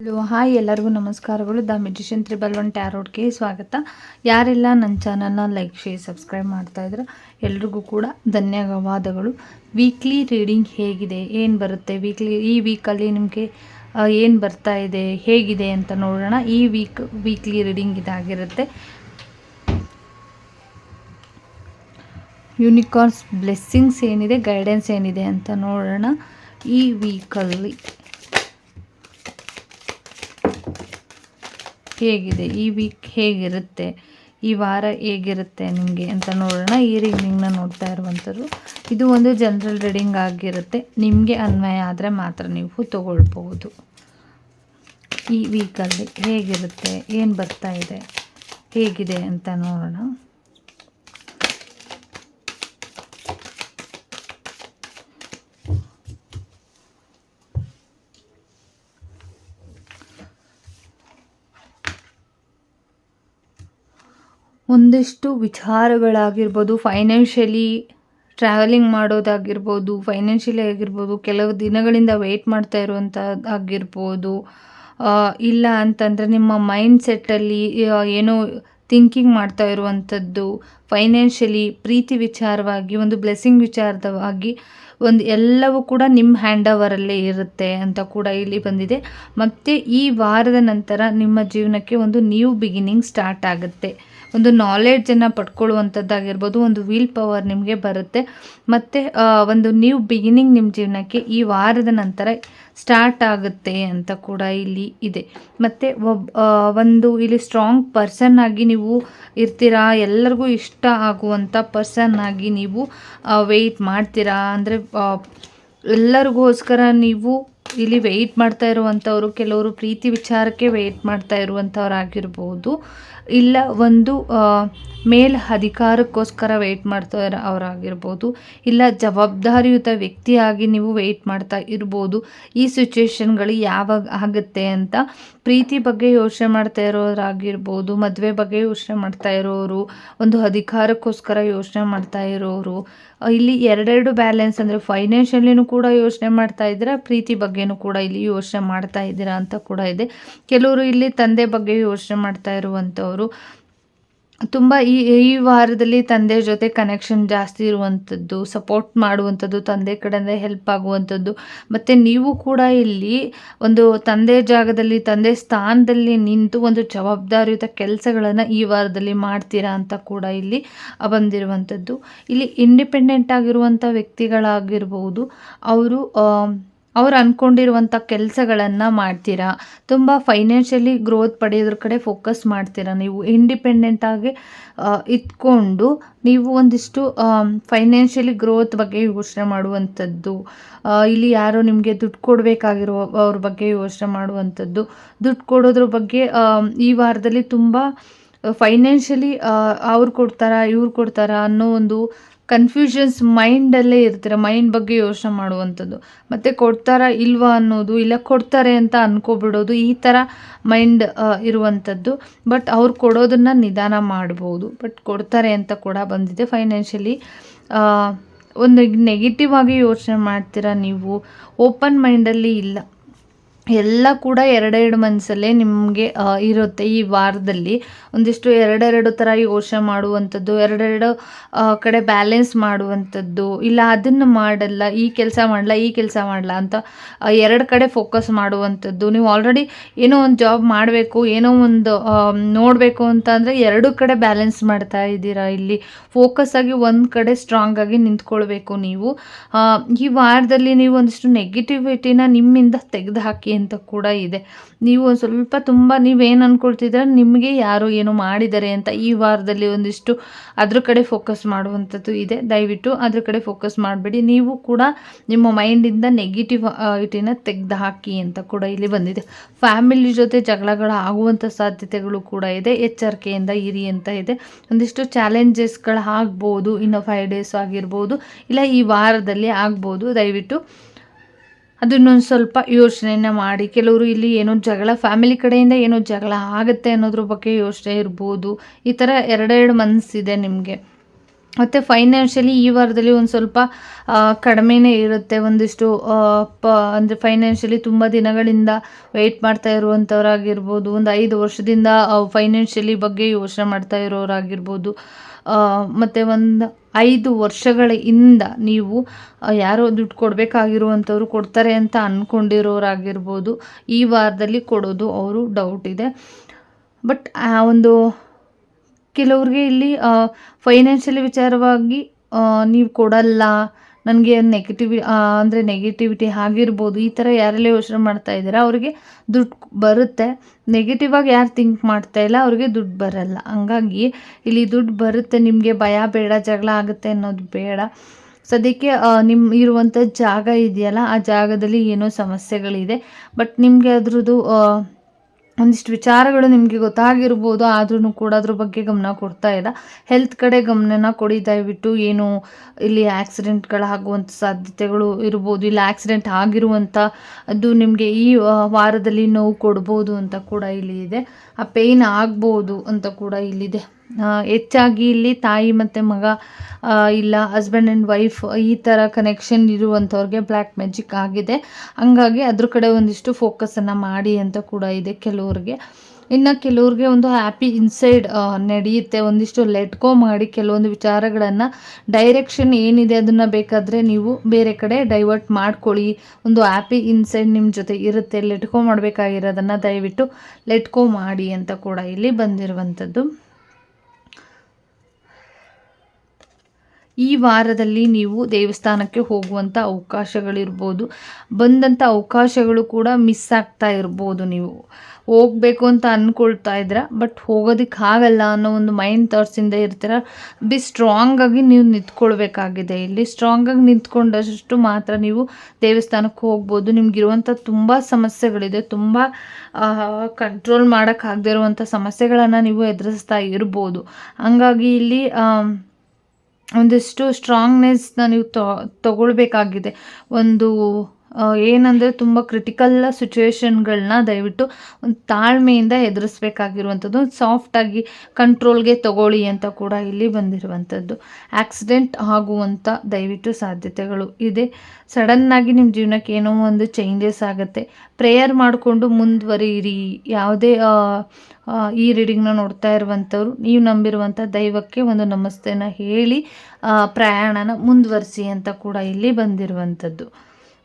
Hello hi ಎಲ್ಲರಿಗೂ ನಮಸ್ಕಾರಗಳು. The magician triple one ಟ್ಯಾರೋಡ್ಗೆ ಸ್ವಾಗತ. ಯಾರೆಲ್ಲ ನನ್ನ ಚಾನಲ್ನ ಲೈಕ್, ಶೇರ್, ಸಬ್ಸ್ಕ್ರೈಬ್ ಮಾಡ್ತಾ ಇದ್ರೆ, ಎಲ್ರಿಗೂ ಕೂಡ ಧನ್ಯವಾದಗಳು. ವೀಕ್ಲಿ ರೀಡಿಂಗ್ ಹೇಗಿದೆ? ಏನು ಬರುತ್ತೆ? ವೀಕ್ಲಿ, ಈ ವೀಕಲ್ಲಿ ನಿಮಗೆ ಏನು ಬರ್ತಾ ಇದೆ? ಹೇಗಿದೆ ಅಂತ ನೋಡೋಣ. ಈ ವೀಕ್, ವೀಕ್ಲಿ ರೀಡಿಂಗ್ ಇದಾಗಿರುತ್ತೆ. ಯೂನಿಕಾರ್ನ್ಸ್ ಬ್ಲೆಸ್ಸಿಂಗ್ಸ್ ಏನಿದೆ? ಗೈಡೆನ್ಸ್ ಏನಿದೆ ಅಂತ ನೋಡೋಣ. ಈ ವೀಕಲ್ಲಿ. ಹೇಗಿದೆ? ಈ ವೀಕ್ ಹೇಗಿರುತ್ತೆ? ಈ ವಾರ ಹೇಗಿರುತ್ತೆ ನಿಮಗೆ ಅಂತ ನೋಡೋಣ. ಈ ರೀಡಿಂಗ್ನ ನೋಡ್ತಾ ಇರುವಂಥದ್ದು ಇದು ಒಂದು ಜನರಲ್ ರೀಡಿಂಗ್ ಆಗಿರುತ್ತೆ. ನಿಮಗೆ ಅನ್ವಯ ಆದರೆ ಮಾತ್ರ ನೀವು ತೊಗೊಳ್ಬೋದು ಈ ವೀಕಲ್ಲಿ ಹೇಗಿರುತ್ತೆ? ಏನು ಬರ್ತಾ ಇದೆ? ಹೇಗಿದೆ ಅಂತ ನೋಡೋಣ. ಒಂದಿಷ್ಟು ವಿಚಾರಗಳಾಗಿರ್ಬೋದು ಫೈನಾನ್ಷಿಯಲಿ ಟ್ರಾವೆಲಿಂಗ್ ಮಾಡೋದಾಗಿರ್ಬೋದು ಫೈನಾನ್ಷಿಯಲಿ ಆಗಿರ್ಬೋದು, ಕೆಲವು ದಿನಗಳಿಂದ ವೆಯ್ಟ್ ಮಾಡ್ತಾ ಇರುವಂಥದ್ದಾಗಿರ್ಬೋದು ಇಲ್ಲ ಅಂತಂದರೆ ನಿಮ್ಮ ಮೈಂಡ್ ಸೆಟ್ಟಲ್ಲಿ ಏನೋ ಥಿಂಕಿಂಗ್ ಮಾಡ್ತಾ ಇರುವಂಥದ್ದು ಫೈನಾನ್ಷಿಯಲಿ ಪ್ರೀತಿ ವಿಚಾರವಾಗಿ, ಒಂದು ಬ್ಲೆಸ್ಸಿಂಗ್ ವಿಚಾರವಾಗಿ ಒಂದು ಎಲ್ಲವೂ ಕೂಡ ನಿಮ್ಮ ಹ್ಯಾಂಡ್ ಓವರಲ್ಲೇ ಇರುತ್ತೆ ಅಂತ ಕೂಡ ಇಲ್ಲಿ ಬಂದಿದೆ. ಮತ್ತು ಈ ವಾರದ ನಂತರ ನಿಮ್ಮ ಜೀವನಕ್ಕೆ ಒಂದು ನ್ಯೂ ಬಿಗಿನಿಂಗ್ ಸ್ಟಾರ್ಟ್ ಆಗುತ್ತೆ. ಒಂದು ನಾಲೆಡ್ಜನ್ನು ಪಡ್ಕೊಳ್ಳುವಂಥದ್ದಾಗಿರ್ಬೋದು ಒಂದು ವೀಲ್ ಪವರ್ ನಿಮಗೆ ಬರುತ್ತೆ. ಮತ್ತು ಒಂದು ನ್ಯೂ ಬಿಗಿನಿಂಗ್ ನಿಮ್ಮ ಜೀವನಕ್ಕೆ ಈ ವಾರದ ನಂತರ ಸ್ಟಾರ್ಟ್ ಆಗುತ್ತೆ ಅಂತ ಕೂಡ ಇಲ್ಲಿ ಇದೆ. ಮತ್ತು ಒಬ್ ಒಂದು ಇಲ್ಲಿ ಸ್ಟ್ರಾಂಗ್ ಪರ್ಸನ್ ಆಗಿ ನೀವು ಇರ್ತೀರಾ, ಎಲ್ಲರಿಗೂ ಇಷ್ಟ ಆಗುವಂಥ ಪರ್ಸನ್ ಆಗಿ ನೀವು ವೆಯ್ಟ್ ಮಾಡ್ತೀರಾ, ಅಂದರೆ ಎಲ್ಲರಿಗೋಸ್ಕರ ನೀವು ಇಲ್ಲಿ ವೆಯ್ಟ್ ಮಾಡ್ತಾ ಇರುವಂಥವರು ಕೆಲವರು ಪ್ರೀತಿ ವಿಚಾರಕ್ಕೆ ವೆಯ್ಟ್ ಮಾಡ್ತಾ ಇರುವಂಥವ್ರಾಗಿರ್ಬೋದು ಇಲ್ಲ ಒಂದು ಮೇಲ್ ಅಧಿಕಾರಕ್ಕೋಸ್ಕರ ವೆಯ್ಟ್ ಮಾಡ್ತಾ ಅವರಾಗಿರ್ಬೋದು. ಇಲ್ಲ ಜವಾಬ್ದಾರಿಯುತ ವ್ಯಕ್ತಿಯಾಗಿ ನೀವು ವೆಯ್ಟ್ ಮಾಡ್ತಾ ಇರ್ಬೋದು. ಈ ಸಿಚುವೇಶನ್ಗಳು ಯಾವಾಗ ಆಗುತ್ತೆ ಅಂತ ಪ್ರೀತಿ ಬಗ್ಗೆ ಯೋಚನೆ ಮಾಡ್ತಾ ಇರೋರಾಗಿರ್ಬೋದು, ಮದುವೆ ಬಗ್ಗೆ ಯೋಚನೆ ಮಾಡ್ತಾ ಇರೋರು, ಒಂದು ಅಧಿಕಾರಕ್ಕೋಸ್ಕರ ಯೋಚನೆ ಮಾಡ್ತಾ ಇರೋರು. ಇಲ್ಲಿ ಎರಡೆರಡು ಬ್ಯಾಲೆನ್ಸ್ ಅಂದರೆ ಫೈನಾನ್ಷಿಯಲಿನೂ ಕೂಡ ಯೋಚನೆ ಮಾಡ್ತಾ ಇದ್ರೆ ಪ್ರೀತಿ ಬಗ್ಗೆನೂ ಕೂಡ ಇಲ್ಲಿ ಯೋಚನೆ ಮಾಡ್ತಾ ಇದ್ದೀರಾ ಅಂತ ಕೂಡ ಇದೆ. ಕೆಲವರು ಇಲ್ಲಿ ತಂದೆ ಬಗ್ಗೆ ಯೋಚನೆ ಮಾಡ್ತಾ ಇರುವಂಥವರು. ತುಂಬ ಈ ಈ ವಾರದಲ್ಲಿ ತಂದೆ ಜೊತೆ ಕನೆಕ್ಷನ್ ಜಾಸ್ತಿ ಇರುವಂಥದ್ದು ಸಪೋರ್ಟ್ ಮಾಡುವಂಥದ್ದು, ತಂದೆ ಕಡೆಯಿಂದ ಹೆಲ್ಪ್ ಆಗುವಂಥದ್ದು. ಮತ್ತು ನೀವು ಕೂಡ ಇಲ್ಲಿ ಒಂದು ತಂದೆ ಜಾಗದಲ್ಲಿ, ತಂದೆ ಸ್ಥಾನದಲ್ಲಿ ನಿಂತು ಒಂದು ಜವಾಬ್ದಾರಿಯುತ ಕೆಲಸಗಳನ್ನು ಈ ವಾರದಲ್ಲಿ ಮಾಡ್ತೀರಾ ಅಂತ ಕೂಡ ಇಲ್ಲಿ ಬಂದಿರುವಂಥದ್ದು. ಇಲ್ಲಿ ಇಂಡಿಪೆಂಡೆಂಟ್ ಆಗಿರುವಂಥ ವ್ಯಕ್ತಿಗಳಾಗಿರ್ಬೋದು. ಅವರು ಅವ್ರು ಅಂದ್ಕೊಂಡಿರುವಂಥ ಕೆಲಸಗಳನ್ನು ಮಾಡ್ತೀರಾ? ತುಂಬ ಫೈನಾನ್ಷಿಯಲಿ ಗ್ರೋತ್ ಪಡೆಯೋದ್ರ ಕಡೆ ಫೋಕಸ್ ಮಾಡ್ತೀರಾ? ನೀವು ಇಂಡಿಪೆಂಡೆಂಟಾಗಿ ಇದ್ಕೊಂಡು ನೀವು ಒಂದಿಷ್ಟು ಫೈನಾನ್ಷಿಯಲಿ ಗ್ರೋತ್ ಬಗ್ಗೆ ಯೋಚನೆ ಮಾಡುವಂಥದ್ದು ಇಲ್ಲಿ ಯಾರೋ ನಿಮಗೆ ದುಡ್ಡು ಕೊಡಬೇಕಾಗಿರೋ ಅವ್ರ ಬಗ್ಗೆ ಯೋಚನೆ ಮಾಡುವಂಥದ್ದು, ದುಡ್ಡು ಕೊಡೋದ್ರ ಬಗ್ಗೆ ಈ ವಾರದಲ್ಲಿ ತುಂಬ ಫೈನಾನ್ಷಿಯಲಿ ಅವ್ರು ಕೊಡ್ತಾರಾ, ಇವ್ರು ಕೊಡ್ತಾರಾ ಅನ್ನೋ ಒಂದು ಕನ್ಫ್ಯೂಷನ್ಸ್ ಮೈಂಡಲ್ಲೇ ಇರ್ತೀರ ಮೈಂಡ್ ಬಗ್ಗೆ ಯೋಚನೆ ಮಾಡುವಂಥದ್ದು. ಮತ್ತು ಕೊಡ್ತಾರಾ ಇಲ್ವಾ ಅನ್ನೋದು, ಇಲ್ಲ ಕೊಡ್ತಾರೆ ಅಂತ ಅನ್ಕೋಬಿಡೋದು, ಈ ಥರ ಮೈಂಡ್ ಇರುವಂಥದ್ದು. ಬಟ್ ಅವ್ರು ಕೊಡೋದನ್ನು ನಿಧಾನ ಮಾಡ್ಬೋದು. ಬಟ್ ಕೊಡ್ತಾರೆ ಅಂತ ಕೂಡ ಬಂದಿದೆ. ಫೈನಾನ್ಷಿಯಲಿ ಒಂದು ನೆಗೆಟಿವ್ ಆಗಿ ಯೋಚನೆ ಮಾಡ್ತೀರಾ ನೀವು? ಓಪನ್ ಮೈಂಡಲ್ಲಿ ಇಲ್ಲ. ಎಲ್ಲ ಕೂಡ ಎರಡೆರಡು ಮನಸ್ಸಲ್ಲೇ ನಿಮಗೆ ಇರುತ್ತೆ ಈ ವಾರದಲ್ಲಿ. ಒಂದಿಷ್ಟು ಎರಡೆರಡು ಥರ ಯೋಚನೆ ಮಾಡುವಂಥದ್ದು, ಎರಡೆರಡು ಕಡೆ ಬ್ಯಾಲೆನ್ಸ್ ಮಾಡುವಂಥದ್ದು. ಇಲ್ಲ, ಅದನ್ನು ಮಾಡಲ್ಲ, ಈ ಕೆಲಸ ಮಾಡಲ್ಲ ಈ ಕೆಲಸ ಮಾಡಲ್ಲ ಅಂತ ಎರಡು ಕಡೆ ಫೋಕಸ್ ಮಾಡುವಂಥದ್ದು. ನೀವು ಆಲ್ರೆಡಿ ಏನೋ ಒಂದು ಜಾಬ್ ಮಾಡಬೇಕು, ಏನೋ ಒಂದು ನೋಡಬೇಕು ಅಂತ ಅಂದರೆ ಎರಡು ಕಡೆ ಬ್ಯಾಲೆನ್ಸ್ ಮಾಡ್ತಾ ಇದ್ದೀರಾ ಇಲ್ಲಿ. ಫೋಕಸ್ ಆಗಿ ಒಂದು ಕಡೆ ಸ್ಟ್ರಾಂಗ್ ಆಗಿ ನಿಂತ್ಕೊಳ್ಬೇಕು ನೀವು. ಈ ವಾರದಲ್ಲಿ ನೀವು ಒಂದಿಷ್ಟು ನೆಗೆಟಿವಿಟಿನ ನಿಮ್ಮಿಂದ ತೆಗೆದು ಹಾಕಿ ಅಂತ ಕೂಡ ಇದೆ. ನೀವು ಸ್ವಲ್ಪ ತುಂಬ ನೀವೇನು ಅಂದ್ಕೊಳ್ತಿದ್ರೆ ನಿಮಗೆ ಯಾರು ಏನು ಮಾಡಿದ್ದಾರೆ ಅಂತ ಈ ವಾರದಲ್ಲಿ ಒಂದಿಷ್ಟು ಅದ್ರ ಕಡೆ ಫೋಕಸ್ ಮಾಡುವಂಥದ್ದು ಇದೆ. ದಯವಿಟ್ಟು ಅದ್ರ ಕಡೆ ಫೋಕಸ್ ಮಾಡಬೇಡಿ. ನೀವು ಕೂಡ ನಿಮ್ಮ ಮೈಂಡಿಂದ ನೆಗೆಟಿವ್ ಇಟಿನ ತೆಗೆದು ಹಾಕಿ ಅಂತ ಕೂಡ ಇಲ್ಲಿ ಬಂದಿದೆ. ಫ್ಯಾಮಿಲಿ ಜೊತೆ ಜಗಳಗಳು ಆಗುವಂಥ ಸಾಧ್ಯತೆಗಳು ಕೂಡ ಇದೆ. ಎಚ್ಚರಿಕೆಯಿಂದ ಇರಿ ಅಂತ ಇದೆ. ಒಂದಿಷ್ಟು ಚಾಲೆಂಜಸ್ಗಳು ಆಗ್ಬೋದು. ಇನ್ನು ಫೈವ್ ಡೇಸ್ ಆಗಿರ್ಬೋದು. ಇಲ್ಲ ಈ ವಾರದಲ್ಲಿ ಆಗ್ಬೋದು. ದಯವಿಟ್ಟು ಅದನ್ನೊಂದು ಸ್ವಲ್ಪ ಯೋಚನೆಯನ್ನು ಮಾಡಿ. ಕೆಲವರು ಇಲ್ಲಿ ಏನೋ ಜಗಳ ಫ್ಯಾಮಿಲಿ ಕಡೆಯಿಂದ ಏನೋ ಜಗಳ ಆಗುತ್ತೆ ಅನ್ನೋದ್ರ ಬಗ್ಗೆ ಯೋಚನೆ ಇರ್ಬೋದು. ಈ ಥರ ಎರಡೆರಡು ಮನಸ್ಸಿದೆ ನಿಮಗೆ. ಮತ್ತು ಫೈನಾನ್ಷಿಯಲಿ ಈ ವಾರದಲ್ಲಿ ಒಂದು ಸ್ವಲ್ಪ ಕಡಿಮೆನೇ ಇರುತ್ತೆ. ಒಂದಿಷ್ಟು ಪ, ಅಂದರೆ ಫೈನಾನ್ಷಿಯಲಿ ತುಂಬ ದಿನಗಳಿಂದ ವೆಯ್ಟ್ ಮಾಡ್ತಾ ಇರುವಂಥವ್ರಾಗಿರ್ಬೋದು ಒಂದು ಐದು ವರ್ಷದಿಂದ ಫೈನಾನ್ಷಿಯಲಿ ಬಗ್ಗೆ ಯೋಚನೆ ಮಾಡ್ತಾ ಇರೋರಾಗಿರ್ಬೋದು. ಮತ್ತು ಒಂದು ಐದು ವರ್ಷಗಳ ಹಿಂದ ನೀವು ಯಾರೋ ದುಡ್ಡು ಕೊಡಬೇಕಾಗಿರುವಂಥವ್ರು ಕೊಡ್ತಾರೆ ಅಂತ ಅಂದ್ಕೊಂಡಿರೋರಾಗಿರ್ಬೋದು ಈ ವಾರದಲ್ಲಿ ಕೊಡೋದು ಅವರು ಡೌಟ್ ಇದೆ. ಬಟ್ ಆ, ಒಂದು ಕೆಲವ್ರಿಗೆ ಇಲ್ಲಿ ಫೈನಾನ್ಷಿಯಲಿ ವಿಚಾರವಾಗಿ ನೀವು ಕೊಡಲ್ಲ, ನನಗೆ ನೆಗೆಟಿವಿ ಅಂದರೆ ನೆಗೆಟಿವಿಟಿ ಆಗಿರ್ಬೋದು, ಈ ಥರ ಯಾರೆಲ್ಲ ಯೋಚನೆ ಮಾಡ್ತಾ ಇದ್ದಾರೆ, ಅವರಿಗೆ ದುಡ್ಡು ಬರುತ್ತೆ. ನೆಗೆಟಿವ್ ಆಗಿ ಯಾರು ಥಿಂಕ್ ಮಾಡ್ತಾ ಇಲ್ಲ, ಅವ್ರಿಗೆ ದುಡ್ಡು ಬರಲ್ಲ. ಹಂಗಾಗಿ ಇಲ್ಲಿ ದುಡ್ಡು ಬರುತ್ತೆ, ನಿಮಗೆ ಭಯ ಬೇಡ, ಜಗಳ ಆಗುತ್ತೆ ಅನ್ನೋದು ಬೇಡ. ಸದ್ಯಕ್ಕೆ ನಿಮ್ಮ ಇರುವಂಥ ಜಾಗ ಇದೆಯಲ್ಲ, ಆ ಜಾಗದಲ್ಲಿ ಏನೋ ಸಮಸ್ಯೆಗಳಿದೆ. ಬಟ್ ನಿಮಗೆ ಅದ್ರದ್ದು ಒಂದಿಷ್ಟು ವಿಚಾರಗಳು ನಿಮಗೆ ಗೊತ್ತಾಗಿರ್ಬೋದು ಆದ್ರೂ ಕೂಡ ಅದ್ರ ಬಗ್ಗೆ ಗಮನ ಕೊಡ್ತಾ ಇಲ್ಲ ಹೆಲ್ತ್ ಕಡೆ ಗಮನನ ಕೊಡಿ, ದಯವಿಟ್ಟು. ಏನು ಇಲ್ಲಿ ಆಕ್ಸಿಡೆಂಟ್ಗಳಾಗುವಂಥ ಸಾಧ್ಯತೆಗಳು ಇರ್ಬೋದು, ಇಲ್ಲ ಆಕ್ಸಿಡೆಂಟ್ ಆಗಿರುವಂಥ ಅದು ನಿಮಗೆ ಈ ವಾರದಲ್ಲಿ ನೋವು ಕೊಡ್ಬೋದು ಅಂತ ಕೂಡ ಇಲ್ಲಿ ಇದೆ. ಆ ಪೇಯ್ನ್ ಆಗ್ಬೋದು ಅಂತ ಕೂಡ ಇಲ್ಲಿದೆ ಹೆಚ್ಚಾಗಿ ಇಲ್ಲಿ ತಾಯಿ ಮತ್ತು ಮಗ ಇಲ್ಲ ಹಸ್ಬೆಂಡ್ ಆ್ಯಂಡ್ ವೈಫ್ ಈ ಥರ ಕನೆಕ್ಷನ್ ಇರುವಂಥವ್ರಿಗೆ ಬ್ಲ್ಯಾಕ್ ಮ್ಯಾಜಿಕ್ ಆಗಿದೆ. ಹಂಗಾಗಿ ಅದ್ರ ಕಡೆ ಒಂದಿಷ್ಟು ಫೋಕಸನ್ನು ಮಾಡಿ ಅಂತ ಕೂಡ ಇದೆ ಕೆಲವ್ರಿಗೆ. ಇನ್ನು ಕೆಲವ್ರಿಗೆ ಒಂದು ಹ್ಯಾಪಿ ಇನ್ಸೈಡ್ ನಡೆಯುತ್ತೆ. ಒಂದಿಷ್ಟು ಲೆಟ್ಕೋ ಮಾಡಿ ಕೆಲವೊಂದು ವಿಚಾರಗಳನ್ನು ಡೈರೆಕ್ಷನ್ ಏನಿದೆ ಅದನ್ನು ಬೇಕಾದರೆ ನೀವು ಬೇರೆ ಕಡೆ ಡೈವರ್ಟ್ ಮಾಡ್ಕೊಳ್ಳಿ. ಒಂದು ಹ್ಯಾಪಿ ಇನ್ಸೈಡ್ ನಿಮ್ಮ ಜೊತೆ ಇರುತ್ತೆ. ಲೆಟ್ಕೋ ಮಾಡಬೇಕಾಗಿರೋದನ್ನು ದಯವಿಟ್ಟು ಲೆಟ್ಕೋ ಮಾಡಿ ಅಂತ ಕೂಡ ಇಲ್ಲಿ ಬಂದಿರುವಂಥದ್ದು. ಈ ವಾರದಲ್ಲಿ ನೀವು ದೇವಸ್ಥಾನಕ್ಕೆ ಹೋಗುವಂಥ ಅವಕಾಶಗಳಿರ್ಬೋದು. ಬಂದಂಥ ಅವಕಾಶಗಳು ಕೂಡ ಮಿಸ್ ಆಗ್ತಾ ಇರ್ಬೋದು ನೀವು. ಹೋಗಬೇಕು ಅಂತ ಅಂದ್ಕೊಳ್ತಾ ಇದ್ದೀರ? ಬಟ್ ಹೋಗೋದಕ್ಕೆ ಆಗಲ್ಲ ಅನ್ನೋ ಒಂದು ಮೈಂಡ್ ಥಾಟ್ಸಿಂದ ಇರ್ತೀರ? ಬಿ ಸ್ಟ್ರಾಂಗಾಗಿ ನೀವು ನಿಂತ್ಕೊಳ್ಬೇಕಾಗಿದೆ. ಇಲ್ಲಿ ಸ್ಟ್ರಾಂಗಾಗಿ ನಿಂತ್ಕೊಂಡಷ್ಟು ಮಾತ್ರ ನೀವು ದೇವಸ್ಥಾನಕ್ಕೆ ಹೋಗ್ಬೋದು. ನಿಮಗಿರುವಂಥ ತುಂಬ ಸಮಸ್ಯೆಗಳಿದೆ. ತುಂಬ ಕಂಟ್ರೋಲ್ ಮಾಡೋಕ್ಕಾಗದೇ ಇರುವಂಥ ಸಮಸ್ಯೆಗಳನ್ನು ನೀವು ಎದುರಿಸ್ತಾ ಇರ್ಬೋದು. ಹಂಗಾಗಿ ಇಲ್ಲಿ ಒಂದಿಷ್ಟು ಸ್ಟ್ರಾಂಗ್ನೆಸ್ನ ನೀವು ತಗೊಳ್ಬೇಕಾಗಿದೆ. ಒಂದು ಏನಂದರೆ ತುಂಬ ಕ್ರಿಟಿಕಲ್ ಸಿಚುವೇಶನ್ಗಳನ್ನ ದಯವಿಟ್ಟು ಒಂದು ತಾಳ್ಮೆಯಿಂದ ಎದುರಿಸ್ಬೇಕಾಗಿರುವಂಥದ್ದು ಸಾಫ್ಟಾಗಿ ಕಂಟ್ರೋಲ್ಗೆ ತಗೊಳ್ಳಿ ಅಂತ ಕೂಡ ಇಲ್ಲಿ ಬಂದಿರುವಂಥದ್ದು. ಆಕ್ಸಿಡೆಂಟ್ ಆಗುವಂಥ ದಯವಿಟ್ಟು ಸಾಧ್ಯತೆಗಳು ಇದೆ. ಸಡನ್ನಾಗಿ ನಿಮ್ಮ ಜೀವನಕ್ಕೆ ಏನೋ ಒಂದು ಚೇಂಜಸ್ ಆಗುತ್ತೆ. ಪ್ರೇಯರ್ ಮಾಡಿಕೊಂಡು ಮುಂದುವರಿಯಿರಿ. ಯಾವುದೇ ಈ ರೀಡಿಂಗ್ನ ನೋಡ್ತಾ ಇರುವಂಥವ್ರು, ನೀವು ನಂಬಿರುವಂಥ ದೈವಕ್ಕೆ ಒಂದು ನಮಸ್ತೆನ ಹೇಳಿ ಪ್ರಯಾಣನ ಮುಂದುವರಿಸಿ ಅಂತ ಕೂಡ ಇಲ್ಲಿ ಬಂದಿರುವಂಥದ್ದು.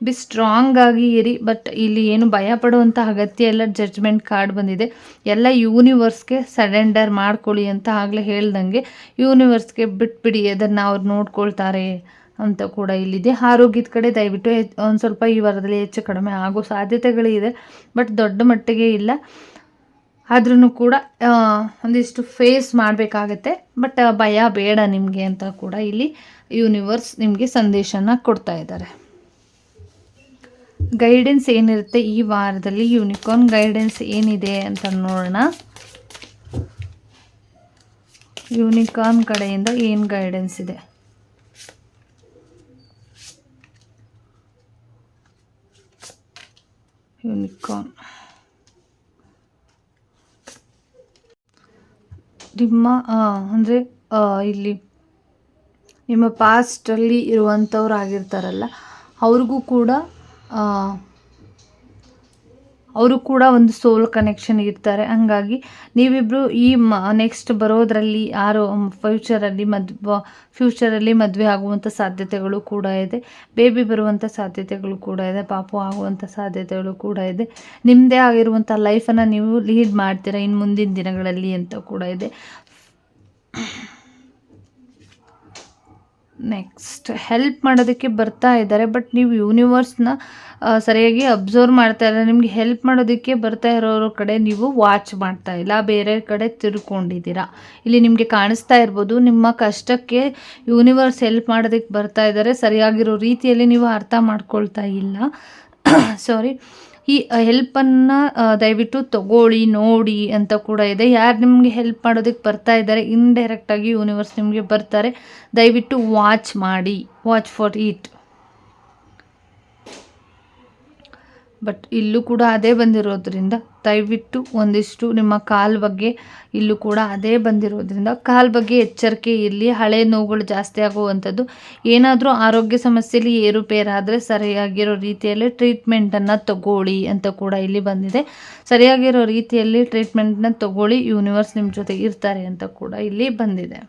ಬಿ ಸ್ಟ್ರಾಂಗ್ ಆಗಿ ಇರಿ ಬಟ್ ಇಲ್ಲಿ ಏನು ಭಯ ಪಡುವಂಥ ಅಗತ್ಯ ಎಲ್ಲ ಜಡ್ಜ್ಮೆಂಟ್ ಕಾರ್ಡ್ ಬಂದಿದೆ. ಎಲ್ಲ ಯೂನಿವರ್ಸ್ಗೆ ಸರೆಂಡರ್ ಮಾಡ್ಕೊಳ್ಳಿ ಅಂತ ಆಗಲೇ ಹೇಳ್ದಂಗೆ ಯೂನಿವರ್ಸ್ಗೆ ಬಿಟ್ಬಿಡಿ ಅದನ್ನು ಅವ್ರು ನೋಡ್ಕೊಳ್ತಾರೆ ಅಂತ ಕೂಡ ಇಲ್ಲಿದೆ. ಆರೋಗ್ಯದ ಕಡೆ ದಯವಿಟ್ಟು ಒಂದು ಸ್ವಲ್ಪ ಈ ವಾರದಲ್ಲಿ ಹೆಚ್ಚು ಕಡಿಮೆ ಆಗೋ ಸಾಧ್ಯತೆಗಳಿದೆ ಬಟ್ ದೊಡ್ಡ ಮಟ್ಟಿಗೆ ಇಲ್ಲ. ಆದ್ರೂ ಕೂಡ ಒಂದಿಷ್ಟು ಫೇಸ್ ಮಾಡಬೇಕಾಗತ್ತೆ ಬಟ್ ಭಯ ಬೇಡ ನಿಮಗೆ ಅಂತ ಕೂಡ ಇಲ್ಲಿ ಯೂನಿವರ್ಸ್ ನಿಮಗೆ ಸಂದೇಶನ ಕೊಡ್ತಾ ಇದ್ದಾರೆ. ಗೈಡೆನ್ಸ್ ಏನಿರುತ್ತೆ ಈ ವಾರದಲ್ಲಿ? ಯೂನಿಕಾರ್ನ್ ಗೈಡೆನ್ಸ್ ಏನಿದೆ ಅಂತ ನೋಡೋಣ. ಯೂನಿಕಾರ್ನ್ ಕಡೆಯಿಂದ ಏನು ಗೈಡೆನ್ಸ್ ಇದೆ? ಯೂನಿಕಾರ್ನ್ ನಿಮ್ಮ ಅಂದರೆ ಇಲ್ಲಿ ನಿಮ್ಮ ಪಾಸ್ಟಲ್ಲಿ ಇರುವಂಥವ್ರು ಆಗಿರ್ತಾರಲ್ಲ, ಅವ್ರಿಗೂ ಕೂಡ ಅವರು ಕೂಡ ಒಂದು ಸೋಲ್ ಕನೆಕ್ಷನ್ ಇರ್ತಾರೆ. ಹಂಗಾಗಿ ನೀವಿಬ್ಬರು ಈ ಮ ನೆಕ್ಸ್ಟ್ ಬರೋದರಲ್ಲಿ ಯಾರು ಫ್ಯೂಚರಲ್ಲಿ ಮದ್ವೆ ಫ್ಯೂಚರಲ್ಲಿ ಮದುವೆ ಆಗುವಂಥ ಸಾಧ್ಯತೆಗಳು ಕೂಡ ಇದೆ. ಬೇಬಿ ಬರುವಂಥ ಸಾಧ್ಯತೆಗಳು ಕೂಡ ಇದೆ. ಪಾಪು ಆಗುವಂಥ ಸಾಧ್ಯತೆಗಳು ಕೂಡ ಇದೆ. ನಿಮ್ಮದೇ ಆಗಿರುವಂಥ ಲೈಫನ್ನು ನೀವು ಲೀಡ್ ಮಾಡ್ತೀರಾ ಇನ್ನು ಮುಂದಿನ ದಿನಗಳಲ್ಲಿ ಅಂತ ಕೂಡ ಇದೆ. ನೆಕ್ಸ್ಟ್ ಹೆಲ್ಪ್ ಮಾಡೋದಕ್ಕೆ ಬರ್ತಾ ಇದ್ದಾರೆ ಬಟ್ ನೀವು ಯೂನಿವರ್ಸ್ನ ಸರಿಯಾಗಿ ಅಬ್ಸರ್ವ್ ಮಾಡ್ತಾ ಇಲ್ಲ. ನಿಮಗೆ ಹೆಲ್ಪ್ ಮಾಡೋದಕ್ಕೆ ಬರ್ತಾ ಇರೋರ ಕಡೆ ನೀವು ವಾಚ್ ಮಾಡ್ತಾ ಇಲ್ಲ, ಬೇರೆ ಕಡೆ ತಿರ್ಕೊಂಡಿದ್ದೀರಾ. ಇಲ್ಲಿ ನಿಮಗೆ ಕಾಣಿಸ್ತಾ ಇರ್ಬೋದು, ನಿಮ್ಮ ಕಷ್ಟಕ್ಕೆ ಯೂನಿವರ್ಸ್ ಹೆಲ್ಪ್ ಮಾಡೋದಕ್ಕೆ ಬರ್ತಾ ಇದ್ದಾರೆ. ಸರಿಯಾಗಿರೋ ರೀತಿಯಲ್ಲಿ ನೀವು ಅರ್ಥ ಮಾಡ್ಕೊಳ್ತಾ ಇಲ್ಲ. ಸಾರಿ ಈ ಹೆಲ್ಪನ್ನು ದಯವಿಟ್ಟು ತಗೊಳ್ಳಿ, ನೋಡಿ ಅಂತ ಕೂಡ ಇದೆ. ಯಾರು ನಿಮಗೆ ಹೆಲ್ಪ್ ಮಾಡೋದಕ್ಕೆ ಬರ್ತಾ ಇದ್ದಾರೆ ಇನ್ಡೈರೆಕ್ಟಾಗಿ ಯೂನಿವರ್ಸ್ ನಿಮಗೆ ಬರ್ತಾರೆ. ದಯವಿಟ್ಟು ವಾಚ್ ಮಾಡಿ ವಾಚ್ ಫಾರ್ ಇಟ್ ಬಟ್ ಇಲ್ಲೂ ಕೂಡ ಅದೇ ಬಂದಿರೋದ್ರಿಂದ ದಯವಿಟ್ಟು ಒಂದಿಷ್ಟು ನಿಮ್ಮ ಕಾಲು ಬಗ್ಗೆ ಇಲ್ಲೂ ಕೂಡ ಅದೇ ಬಂದಿರೋದ್ರಿಂದ ಕಾಲು ಬಗ್ಗೆ ಎಚ್ಚರಿಕೆ ಇರಲಿ. ಹಳೆ ನೋವುಗಳು ಜಾಸ್ತಿ ಆಗುವಂಥದ್ದು. ಏನಾದರೂ ಆರೋಗ್ಯ ಸಮಸ್ಯೆಯಲ್ಲಿ ಏರುಪೇರಾದರೆ ಸರಿಯಾಗಿರೋ ರೀತಿಯಲ್ಲಿ ಟ್ರೀಟ್ಮೆಂಟನ್ನು ತಗೊಳ್ಳಿ ಅಂತ ಕೂಡ ಇಲ್ಲಿ ಬಂದಿದೆ. ಸರಿಯಾಗಿರೋ ರೀತಿಯಲ್ಲಿ ಟ್ರೀಟ್ಮೆಂಟನ್ನ ತಗೊಳ್ಳಿ. ಯೂನಿವರ್ಸ್ ನಿಮ್ಮ ಜೊತೆ ಇರ್ತಾರೆ ಅಂತ ಕೂಡ ಇಲ್ಲಿ ಬಂದಿದೆ.